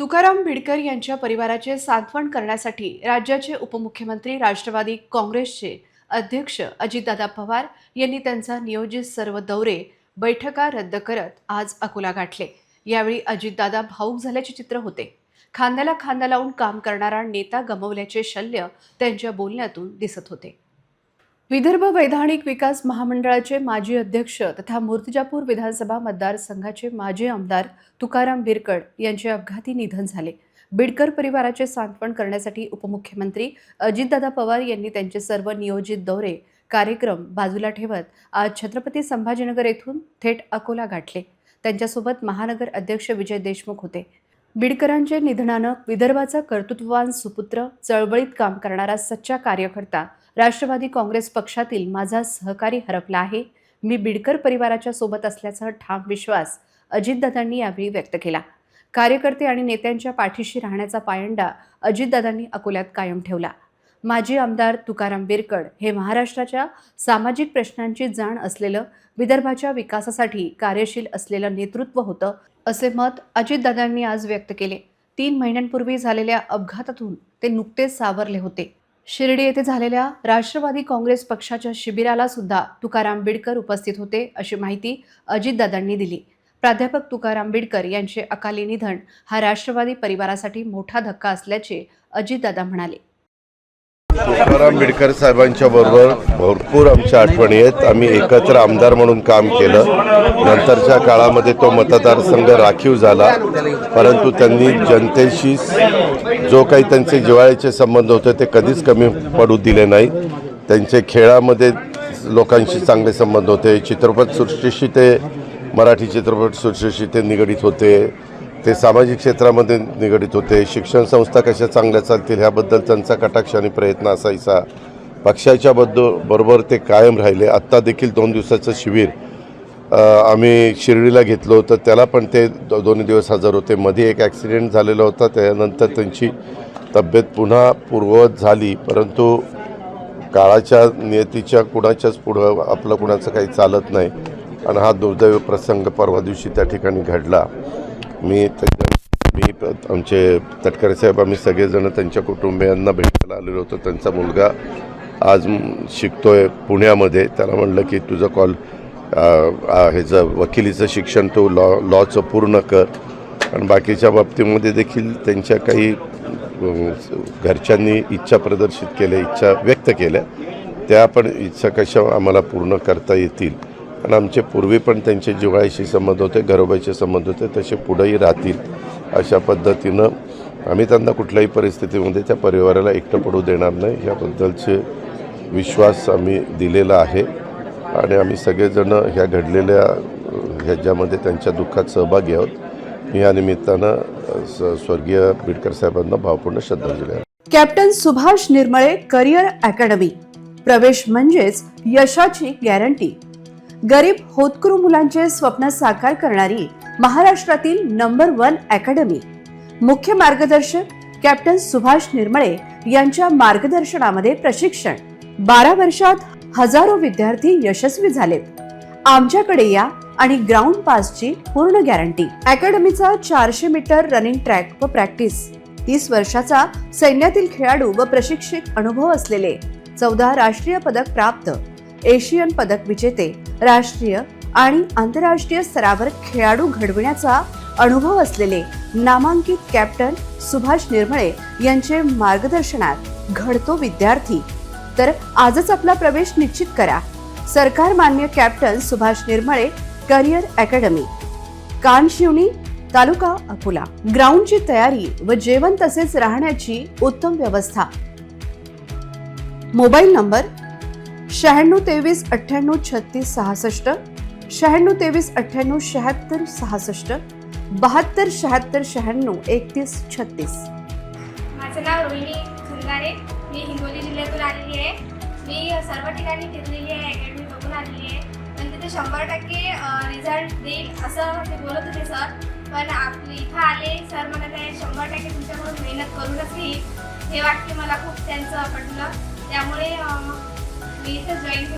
तुकाराम बिडकर यांच्या परिवाराचे सांत्वन करण्यासाठी राज्याचे उपमुख्यमंत्री राष्ट्रवादी काँग्रेसचे अध्यक्ष अजितदादा पवार यांनी त्यांचा नियोजित सर्व दौरे बैठका रद्द करत आज अकोला गाठले. यावेळी अजितदादा भाऊक झाल्याचे चित्र होते. खांद्याला खांदा लावून काम करणारा नेता गमवल्याचे शल्य त्यांच्या बोलण्यातून दिसत होते. विदर्भ वैधानिक विकास महामंडळाचे माजी अध्यक्ष तथा मूर्तिजापूर विधानसभा मतदारसंघाचे माजी आमदार तुकाराम बिरकड यांचे अपघाती निधन झाले. बिडकर परिवाराचे सांत्वन करण्यासाठी उपमुख्यमंत्री अजितदादा पवार यांनी त्यांचे सर्व नियोजित दौरे कार्यक्रम बाजूला ठेवत आज छत्रपती संभाजीनगर येथून थेट अकोला गाठले. त्यांच्यासोबत महानगर अध्यक्ष विजय देशमुख होते. बिडकरांच्या निधनानं विदर्भाचा कर्तृत्ववान सुपुत्र चळवळीत काम करणारा सच्चा कार्यकर्ता राष्ट्रवादी काँग्रेस पक्षातील माझा सहकारी हरपला आहे. मी बिडकर परिवाराच्या सोबत असल्याचा ठाम विश्वास अजितदादांनी यावेळी व्यक्त केला. कार्यकर्ते आणि नेत्यांच्या पाठीशी राहण्याचा पायंडा अजितदादांनी अकोल्यात कायम ठेवला. माजी आमदार तुकाराम बिरकड हे महाराष्ट्राच्या सामाजिक प्रश्नांची जाण असलेलं विदर्भाच्या विकासासाठी कार्यशील असलेलं नेतृत्व होतं असे मत अजितदादांनी आज व्यक्त केले. तीन महिन्यांपूर्वी झालेल्या अपघातातून ते नुकतेच सावरले होते. शिर्डी येथे झालेल्या राष्ट्रवादी काँग्रेस पक्षाच्या शिबिराला सुद्धा तुकाराम बिडकर उपस्थित होते अशी माहिती अजितदादांनी दिली. प्राध्यापक तुकाराम बिडकर यांचे अकाली निधन हा राष्ट्रवादी परिवारासाठी मोठा धक्का असल्याचे अजितदादा म्हणाले. तुकाराम बिडकर साहेबांच्या बरोबर भरपूर आमच्या आठवणी आहेत. आम्ही एकत्र आमदार म्हणून काम केलं. नंतरच्या काळामध्ये तो मतदारसंघ राखीव झाला. परंतु त्यांनी जनतेशी जो काही त्यांचे जिव्हाळ्याचे संबंध होते ते कधीच कमी पडू दिले नाही. त्यांचे खेळामध्ये लोकांशी चांगले संबंध होते. चित्रपटसृष्टीशी ते मराठी चित्रपटसृष्टीशी ते निगडीत होते. ते सामाजिक क्षेत्रामध्ये निगडीत होते. शिक्षण संस्था कशा चांगल्या चालतील ह्याबद्दल त्यांचा कटाक्ष आणि प्रयत्न असायचा पक्षाच्या बद्द बरोबर ते कायम राहिले. आत्ता देखील दोन दिवसाचं शिबिर आम्ही शिर्डीला घेतलो तर त्याला पण ते दो दोन्ही दिवस हजर होते. मध्ये एक ॲक्सिडेंट झालेला होता. त्यानंतर त्यांची तब्येत पुन्हा पूर्ववत झाली. परंतु काळाच्या नियतीच्या कुणाच्याच पुढं आपलं कुणाचं काही चालत नाही. आणि हा दुर्दैव प्रसंग परवा दिवशी त्या ठिकाणी घडला. मी मी आमचे तटकरे साहेब आम्ही सगळेजण त्यांच्या कुटुंबियांना भेटायला आलेलो होतो. त्यांचा मुलगा आज शिकतो शिकतोय पुण्यामध्ये. त्याला म्हणलं की तुझं कॉल ह्याचं वकिलीचं शिक्षण तू लॉ लॉचं पूर्ण कर. आणि बाकीच्या बाबतीमध्ये देखील त्यांच्या काही घरच्यांनी इच्छा प्रदर्शित केल्या इच्छा व्यक्त केल्या. त्या पण इच्छा कशा आम्हाला पूर्ण करता येतील? आणि आमचे पूर्वी पण त्यांचे जिव्हाळ्याशी संबंध होते घरोबाचे संबंध होते तसे पुढेही राहतील अशा पद्धतीनं आम्ही त्यांना कुठल्याही परिस्थितीमध्ये त्या परिवाराला एकटं पडू देणार नाही. याबद्दलचे विश्वास आम्ही दिलेला आहे आणि आम्ही सगळेजणं ह्या घडलेल्या ह्याच्यामध्ये त्यांच्या दुःखात सहभागी आहोत. मी या निमित्तानं स- स्वर्गीय बिडकर साहेबांना भावपूर्ण श्रद्धांजली captain Subhash Nirmale career academy. प्रवेश म्हणजेच यशाची गॅरंटी. गरीब होतकरू मुलांचे स्वप्न साकार करणारी महाराष्ट्रातील नंबर वन अकॅडमी. मुख्य मार्गदर्शक कॅप्टन सुभाष निर्मळे यांच्या मार्गदर्शनामध्ये प्रशिक्षण. बारा वर्षात हजारो विद्यार्थी यशस्वी झालेत आमच्याकडे या आणि ग्राउंड पासची पूर्ण गॅरंटी अकॅडमीचा चारशे मीटर रनिंग ट्रॅक व प्रॅक्टिस तीस वर्षाचा सैन्यातील खेळाडू व प्रशिक्षक अनुभव असलेले चौदा राष्ट्रीय पदक प्राप्त. एशियन पदक विजेते राष्ट्रीय आणि आंतरराष्ट्रीय स्तरावर खेळाडू घडविण्याचा अनुभव असलेले नामांकित कॅप्टन सुभाष निर्मळे यांचे मार्गदर्शनात घडतो विद्यार्थी. तर आजच आपला प्रवेश निश्चित करा. सरकार मान्य captain Subhash Nirmale career academy. Kanshivani तालुका अकोला. ग्राउंडची तयारी व जेवण तसेच राहण्याची उत्तम व्यवस्था. मोबाईल नंबर शहाण्णव तेवीस अठ्ठ्याण्णव छत्तीस सहासष्ट शहाण्णव तेवीस अठ्ठ्याण्णव शहात्तर सहासष्ट बहात्तर शहात्तर शहाण्णव एकतीस छत्तीस. माझं नाव रोहिणी झुंगारे मी हिंगोली जिल्ह्यातून आलेली आहे. मी सर्व ठिकाणी फिरलेली आहे. अकॅडमी बघून आलेली आहे. पण तिथे शंभर टक्के रिझल्ट देईल असं ते बोलत होते सर पण आपले इथं आले सर म्हणत आहे शंभर टक्के तुमच्याकडून मेहनत करूनच येईल हे वाक्य मला खूप त्यांचं पटलं. त्यामुळे अं, मी इथं जॉईन